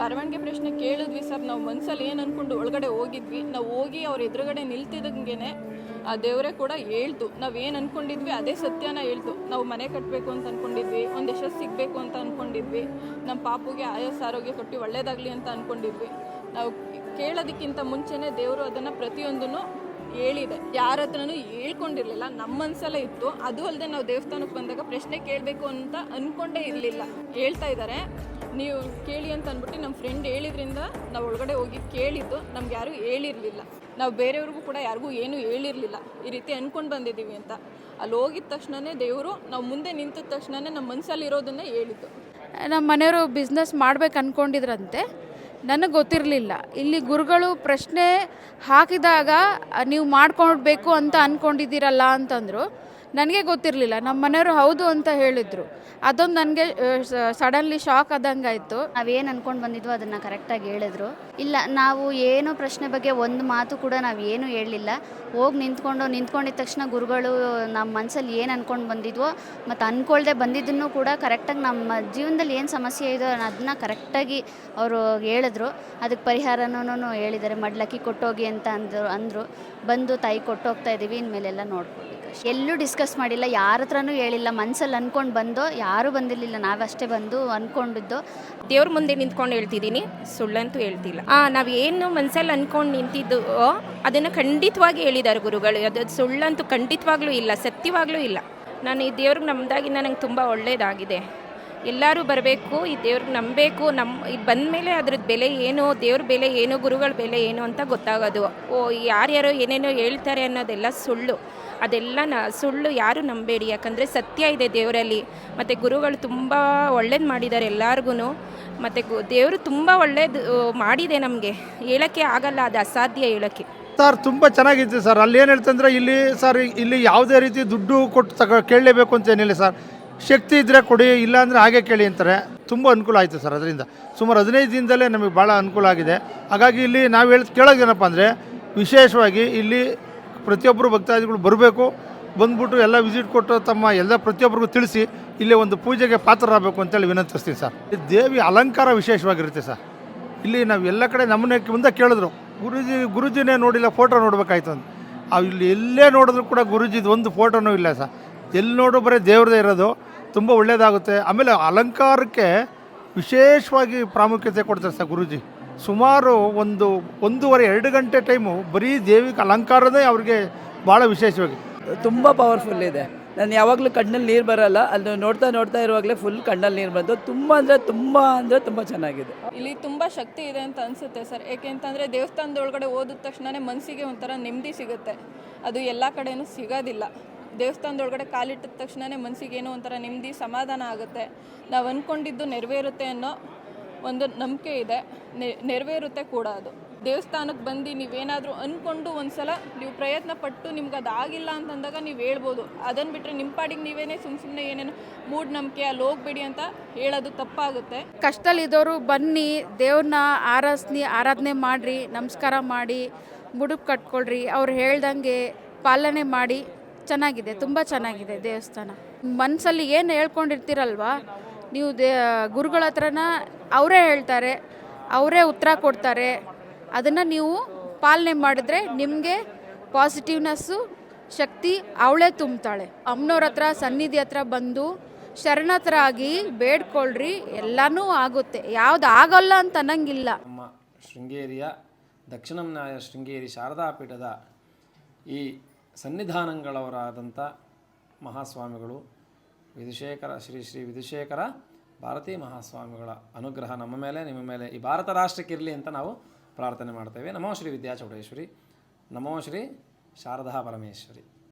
ಬರವಣಿಗೆ ಪ್ರಶ್ನೆ ಕೇಳಿದ್ವಿ ಸರ್. ನಾವು ಮನ್ಸಲ್ಲಿ ಏನು ಅಂದ್ಕೊಂಡು ಒಳಗಡೆ ಹೋಗಿದ್ವಿ. ನಾವು ಹೋಗಿ ಅವ್ರ ಎದುರುಗಡೆ ನಿಲ್ತಿದಂಗೆನೆ ಆ ದೇವರೇ ಕೂಡ ಹೇಳ್ತು. ನಾವು ಏನು ಅಂದ್ಕೊಂಡಿದ್ವಿ ಅದೇ ಸತ್ಯನ ಹೇಳ್ತು. ನಾವು ಮನೆ ಕಟ್ಟಬೇಕು ಅಂತ ಅಂದ್ಕೊಂಡಿದ್ವಿ ಒಂದು ಯಶಸ್ಸು ಸಿಗಬೇಕು ಅಂತ ಅಂದ್ಕೊಂಡಿದ್ವಿ ನಮ್ಮ ಪಾಪುಗೆ ಆಯಸ್ಸು ಆರೋಗ್ಯ ಕೊಟ್ಟು ಒಳ್ಳೇದಾಗಲಿ ಅಂತ ಅಂದ್ಕೊಂಡಿದ್ವಿ ನಾವು ಕೇಳೋದಕ್ಕಿಂತ ಮುಂಚೆನೇ ದೇವರು ಅದನ್ನು ಪ್ರತಿಯೊಂದನ್ನು ಹೇಳಿದೆ. ಯಾರ ಹತ್ರನೂ ಹೇಳ್ಕೊಂಡಿರ್ಲಿಲ್ಲ. ನಮ್ಮ ಮನ್ಸಲ್ಲ ಇತ್ತು. ಅದು ಅಲ್ಲದೆ ನಾವು ದೇವಸ್ಥಾನಕ್ಕೆ ಬಂದಾಗ ಪ್ರಶ್ನೆ ಕೇಳಬೇಕು ಅಂತ ಅನ್ಕೊಂಡೇ ಇರಲಿಲ್ಲ. ಹೇಳ್ತಾ ಇದ್ದಾರೆ ನೀವು ಕೇಳಿ ಅಂತ ಅಂದ್ಬಿಟ್ಟು ನಮ್ಮ ಫ್ರೆಂಡ್ ಹೇಳಿದ್ರಿಂದ ನಾವು ಒಳಗಡೆ ಹೋಗಿ ಕೇಳಿದ್ದು ನಮ್ಗೆ ಯಾರೂ ಹೇಳಿರಲಿಲ್ಲ. ನಾವು ಬೇರೆಯವ್ರಿಗೂ ಕೂಡ ಯಾರಿಗೂ ಏನೂ ಹೇಳಿರಲಿಲ್ಲ. ಈ ರೀತಿ ಅನ್ಕೊಂಡು ಬಂದಿದ್ದೀವಿ ಅಂತ. ಅಲ್ಲಿ ಹೋಗಿದ ತಕ್ಷಣವೇ ದೇವರು ನಾವು ಮುಂದೆ ನಿಂತ ತಕ್ಷಣನೇ ನಮ್ಮ ಮನಸ್ಸಲ್ಲಿರೋದನ್ನೇ ಹೇಳಿದ್ದು. ನಮ್ಮ ಮನೆಯವರು ಬಿಸ್ನೆಸ್ ಮಾಡ್ಬೇಕು ಅಂದ್ಕೊಂಡಿದ್ರಂತೆ ನನಗೆ ಗೊತ್ತಿರಲಿಲ್ಲ. ಇಲ್ಲಿ ಗುರುಗಳು ಪ್ರಶ್ನೆ ಹಾಕಿದಾಗ ನೀವು ಮಾಡ್ಕೊಡ್ಬೇಕು ಅಂತ ಅಂದ್ಕೊಂಡಿದ್ದೀರಲ್ಲ ಅಂತಂದರು. ನನಗೆ ಗೊತ್ತಿರಲಿಲ್ಲ. ನಮ್ಮ ಮನೆಯವರು ಹೌದು ಅಂತ ಹೇಳಿದರು. ಅದೊಂದು ನನಗೆ ಸಡನ್ಲಿ ಶಾಕ್ ಆದಂಗೆ ಆಯಿತು. ನಾವೇನು ಅಂದ್ಕೊಂಡು ಬಂದಿದ್ವೋ ಅದನ್ನು ಕರೆಕ್ಟಾಗಿ ಹೇಳಿದ್ರು. ಇಲ್ಲ, ನಾವು ಏನು ಪ್ರಶ್ನೆ ಬಗ್ಗೆ ಒಂದು ಮಾತು ಕೂಡ ನಾವು ಏನು ಹೇಳಲಿಲ್ಲ. ಹೋಗಿ ನಿಂತ್ಕೊಂಡು ನಿಂತ್ಕೊಂಡಿದ್ದ ತಕ್ಷಣ ಗುರುಗಳು ನಮ್ಮ ಮನಸ್ಸಲ್ಲಿ ಏನು ಅಂದ್ಕೊಂಡು ಬಂದಿದ್ವೋ ಮತ್ತು ಅಂದ್ಕೊಳ್ದೆ ಬಂದಿದ್ದನ್ನು ಕೂಡ ಕರೆಕ್ಟಾಗಿ ನಮ್ಮ ಜೀವನದಲ್ಲಿ ಏನು ಸಮಸ್ಯೆ ಇದೋ ಅದನ್ನ ಕರೆಕ್ಟಾಗಿ ಅವರು ಹೇಳಿದ್ರು. ಅದಕ್ಕೆ ಪರಿಹಾರನೂ ಹೇಳಿದ್ದಾರೆ. ಮಡ್ಲಕ್ಕಿ ಕೊಟ್ಟೋಗಿ ಅಂತ ಅಂದರು ಅಂದರು. ಬಂದು ತಾಯಿ ಕೊಟ್ಟೋಗ್ತಾ ಇದ್ದೀವಿ ಇನ್ಮೇಲೆಲ್ಲ ಅಷ್ಟೇ. ಎಲ್ಲೂ ಡಿಸ್ಕಸ್ ಮಾಡಿಲ್ಲ, ಯಾರ ಹತ್ರನೂ ಹೇಳಿಲ್ಲ, ಮನ್ಸಲ್ಲಿ ಅಂದ್ಕೊಂಡು ಬಂದೋ, ಯಾರೂ ಬಂದಿರಲಿಲ್ಲ, ನಾವಷ್ಟೇ ಬಂದು ಅಂದ್ಕೊಂಡಿದ್ದು ದೇವ್ರ ಮುಂದೆ ನಿಂತ್ಕೊಂಡು ಹೇಳ್ತಿದ್ದೀನಿ, ಸುಳ್ಳಂತೂ ಹೇಳ್ತಿಲ್ಲ. ಆ, ನಾವು ಏನು ಮನಸ್ಸಲ್ಲಿ ಅಂದ್ಕೊಂಡು ನಿಂತಿದ್ದು, ಅದನ್ನು ಖಂಡಿತವಾಗಿ ಹೇಳಿದ್ದಾರೆ ಗುರುಗಳು. ಅದು ಸುಳ್ಳಂತೂ ಖಂಡಿತವಾಗ್ಲೂ ಇಲ್ಲ, ಸತ್ಯವಾಗ್ಲೂ ಇಲ್ಲ. ನಾನು ಈ ದೇವ್ರಿಗೆ ನಮ್ದಾಗಿಂದ ನಂಗೆ ತುಂಬ ಒಳ್ಳೆಯದಾಗಿದೆ ಎಲ್ಲರೂ ಬರಬೇಕು, ಈ ದೇವ್ರಿಗೆ ನಂಬಬೇಕು ನಮ್ಮ ಇದು ಬಂದ ಮೇಲೆ ಅದ್ರದ್ದು ಬೆಲೆ ಏನು, ದೇವ್ರ ಬೆಲೆ ಏನು, ಗುರುಗಳ ಬೆಲೆ ಏನು ಅಂತ ಗೊತ್ತಾಗೋದು. ಓ ಯಾರ್ಯಾರು ಏನೇನೋ ಹೇಳ್ತಾರೆ ಅನ್ನೋದೆಲ್ಲ ಸುಳ್ಳು. ಅದೆಲ್ಲ ನ, ಸುಳ್ಳು ಯಾರು ನಂಬೇಡಿ. ಯಾಕಂದರೆ ಸತ್ಯ ಇದೆ ದೇವರಲ್ಲಿ. ಮತ್ತು ಗುರುಗಳು ತುಂಬ ಒಳ್ಳೇದು ಮಾಡಿದ್ದಾರೆ ಎಲ್ಲರಿಗೂ ಮತ್ತು ಗು, ದೇವರು ತುಂಬ ಒಳ್ಳೇದು ಮಾಡಿದೆ ನಮಗೆ. ಹೇಳೋಕ್ಕೆ ಆಗಲ್ಲ, ಅದು ಅಸಾಧ್ಯ ಹೇಳೋಕ್ಕೆ. ಸರ್, ತುಂಬ ಚೆನ್ನಾಗಿತ್ತು ಸರ್. ಅಲ್ಲಿ ಏನು ಹೇಳ್ತಂದ್ರೆ ಇಲ್ಲಿ ಸರ್, ಇಲ್ಲಿ ಯಾವುದೇ ರೀತಿ ದುಡ್ಡು ಕೊಟ್ಟು ತಗ ಕೇಳಲೇಬೇಕು ಅಂತ ಏನಿಲ್ಲ ಸರ್. ಶಕ್ತಿ ಇದ್ದರೆ ಕೊಡಿ ಇಲ್ಲ ಅಂದರೆ ಹಾಗೆ ಕೇಳಿ ಅಂತಾರೆ. ತುಂಬ ಅನುಕೂಲ ಆಯಿತು ಸರ್ ಅದರಿಂದ. ಸುಮಾರು ಹದಿನೈದು ದಿನದಲ್ಲೇ ನಮಗೆ ಭಾಳ ಅನುಕೂಲ ಆಗಿದೆ. ಹಾಗಾಗಿ ಇಲ್ಲಿ ನಾವು ಹೇಳಿ ಕೇಳೋದೇನಪ್ಪ ಅಂದರೆ, ವಿಶೇಷವಾಗಿ ಇಲ್ಲಿ ಪ್ರತಿಯೊಬ್ಬರು ಭಕ್ತಾದಿಗಳು ಬರಬೇಕು. ಬಂದ್ಬಿಟ್ಟು ಎಲ್ಲ ವಿಸಿಟ್ ಕೊಟ್ಟು ತಮ್ಮ ಎಲ್ಲ ಪ್ರತಿಯೊಬ್ಬರಿಗೂ ತಿಳಿಸಿ ಇಲ್ಲಿ ಒಂದು ಪೂಜೆಗೆ ಪಾತ್ರರಾಗಬೇಕು ಅಂತೇಳಿ ವಿನಂತಿಸ್ತೀವಿ ಸರ್. ದೇವಿ ಅಲಂಕಾರ ವಿಶೇಷವಾಗಿರುತ್ತೆ ಸರ್. ಇಲ್ಲಿ ನಾವು ಎಲ್ಲ ಕಡೆ ನಮ್ಮನೆ ಮುಂದೆ ಕೇಳಿದ್ರು. ಗುರುಜಿ, ಗುರುಜಿನೇ ನೋಡಿಲ್ಲ, ಫೋಟೋ ನೋಡಬೇಕಾಯ್ತು ಅಂತ. ಇಲ್ಲಿ ಎಲ್ಲೇ ನೋಡಿದ್ರು ಕೂಡ ಗುರುಜಿದು ಒಂದು ಫೋಟೋನೂ ಇಲ್ಲ ಸರ್. ಎಲ್ಲಿ ನೋಡು ಬರೀ ದೇವ್ರದೇ ಇರೋದು. ತುಂಬ ಒಳ್ಳೆಯದಾಗುತ್ತೆ ಆಮೇಲೆ ಅಲಂಕಾರಕ್ಕೆ ವಿಶೇಷವಾಗಿ ಪ್ರಾಮುಖ್ಯತೆ ಕೊಡ್ತಾರೆ ಸರ್ ಗುರುಜಿ. ಸುಮಾರು ಒಂದು ಒಂದೂವರೆ ಎರಡು ಗಂಟೆ ಟೈಮು ಬರೀ ದೇವಿಗೆ ಅಲಂಕಾರನೇ ಅವ್ರಿಗೆ ಭಾಳ ವಿಶೇಷವಾಗಿ. ತುಂಬ ಪವರ್ಫುಲ್ ಇದೆ. ನಾನು ಯಾವಾಗಲೂ ಕಣ್ಣಲ್ಲಿ ನೀರು ಬರಲ್ಲ ಅಲ್ಲಿ ನೋಡ್ತಾ ನೋಡ್ತಾ ಇರುವಾಗಲೇ ಫುಲ್ ಕಣ್ಣಲ್ಲಿ ನೀರು ಬಂದು ತುಂಬ ಅಂದರೆ ತುಂಬ ಅಂದರೆ ತುಂಬ ಚೆನ್ನಾಗಿದೆ. ಇಲ್ಲಿ ತುಂಬ ಶಕ್ತಿ ಇದೆ ಅಂತ ಅನಿಸುತ್ತೆ ಸರ್. ಏಕೆಂತಂದರೆ ದೇವಸ್ಥಾನದೊಳಗಡೆ ಓದಿದ ತಕ್ಷಣವೇ ಮನಸ್ಸಿಗೆ ಒಂಥರ ನೆಮ್ಮದಿ ಸಿಗುತ್ತೆ. ಅದು ಎಲ್ಲ ಕಡೆಯೂ ಸಿಗೋದಿಲ್ಲ. ದೇವಸ್ಥಾನದೊಳಗಡೆ ಕಾಲಿಟ್ಟಿದ ತಕ್ಷಣವೇ ಮನಸ್ಸಿಗೆ ಏನೋ ಒಂಥರ ನೆಮ್ಮದಿ, ಸಮಾಧಾನ ಆಗುತ್ತೆ. ನಾವು ಅಂದ್ಕೊಂಡಿದ್ದು ನೆರವೇರುತ್ತೆ ಅನ್ನೋ ಒಂದು ನಂಬಿಕೆ ಇದೆ. ನೆರವೇರುತ್ತೆ ಕೂಡ ಅದು. ದೇವಸ್ಥಾನಕ್ಕೆ ಬಂದು ನೀವೇನಾದರೂ ಅಂದ್ಕೊಂಡು ಒಂದ್ಸಲ ನೀವು ಪ್ರಯತ್ನ ಪಟ್ಟು ನಿಮ್ಗೆ ಅದಾಗಿಲ್ಲ ಅಂತಂದಾಗ ನೀವು ಹೇಳ್ಬೋದು. ಅದನ್ನು ಬಿಟ್ಟರೆ ನಿಮ್ಮ ಪಾಡಿಗೆ ನೀವೇನೇ ಸುಮ್ಮ ಸುಮ್ಮನೆ ಏನೇನು ಮೂಢನಂಬಿಕೆ ಅಲ್ಲಿ ಹೋಗ್ಬೇಡಿ ಅಂತ ಹೇಳೋದು ತಪ್ಪಾಗುತ್ತೆ. ಕಷ್ಟದಲ್ಲಿದ್ದವರು ಬನ್ನಿ ದೇವ್ರನ್ನ ಆರಾಸ್ನಿ, ಆರಾಧನೆ ಮಾಡಿರಿ, ನಮಸ್ಕಾರ ಮಾಡಿ ಮುಡುಪು ಕಟ್ಕೊಳ್ರಿ. ಅವ್ರು ಹೇಳ್ದಂಗೆ ಪಾಲನೆ ಮಾಡಿ. ಚೆನ್ನಾಗಿದೆ, ತುಂಬ ಚೆನ್ನಾಗಿದೆ ದೇವಸ್ಥಾನ. ಮನಸ್ಸಲ್ಲಿ ಏನು ಹೇಳ್ಕೊಂಡಿರ್ತೀರಲ್ವಾ? ನೀವು ದೇ, ಗುರುಗಳ ಹತ್ರನ ಅವರೇ ಹೇಳ್ತಾರೆ, ಅವರೇ ಉತ್ತರ ಕೊಡ್ತಾರೆ. ಅದನ್ನು ನೀವು ಪಾಲನೆ ಮಾಡಿದ್ರೆ ನಿಮಗೆ ಪಾಸಿಟಿವ್ನೆಸ್ಸು ಶಕ್ತಿ ಅವಳೇ ತುಂಬ್ತಾಳೆ. ಅಮ್ಮನವ್ರ ಹತ್ರ, ಸನ್ನಿಧಿ ಹತ್ರ ಬಂದು ಶರಣತರಾಗಿ ಬೇಡ್ಕೊಳ್ರಿ, ಎಲ್ಲನೂ ಆಗುತ್ತೆ. ಯಾವ್ದು ಆಗಲ್ಲ ಅಂತ ಅನ್ನಂಗಿಲ್ಲ. ನಮ್ಮ ಶೃಂಗೇರಿಯ ದಕ್ಷಿಣ ಶೃಂಗೇರಿ ಶಾರದಾ ಪೀಠದ ಈ ಸನ್ನಿಧಾನಗಳವರಾದಂಥ ಮಹಾಸ್ವಾಮಿಗಳು ವಿಧುಶೇಖರ, ಶ್ರೀ ಶ್ರೀ ವಿಧುಶೇಖರ ಭಾರತೀ ಮಹಾಸ್ವಾಮಿಗಳ ಅನುಗ್ರಹ ನಮ್ಮ ಮೇಲೆ, ನಿಮ್ಮ ಮೇಲೆ ಈ ಭಾರತ ರಾಷ್ಟ್ರಕ್ಕಿರಲಿ ಅಂತ ನಾವು ಪ್ರಾರ್ಥನೆ ಮಾಡ್ತೇವೆ. ನಮೋ ಶ್ರೀ ವಿದ್ಯಾಚೌಡೇಶ್ವರಿ, ನಮೋ ಶ್ರೀ ಶಾರದಾ ಪರಮೇಶ್ವರಿ.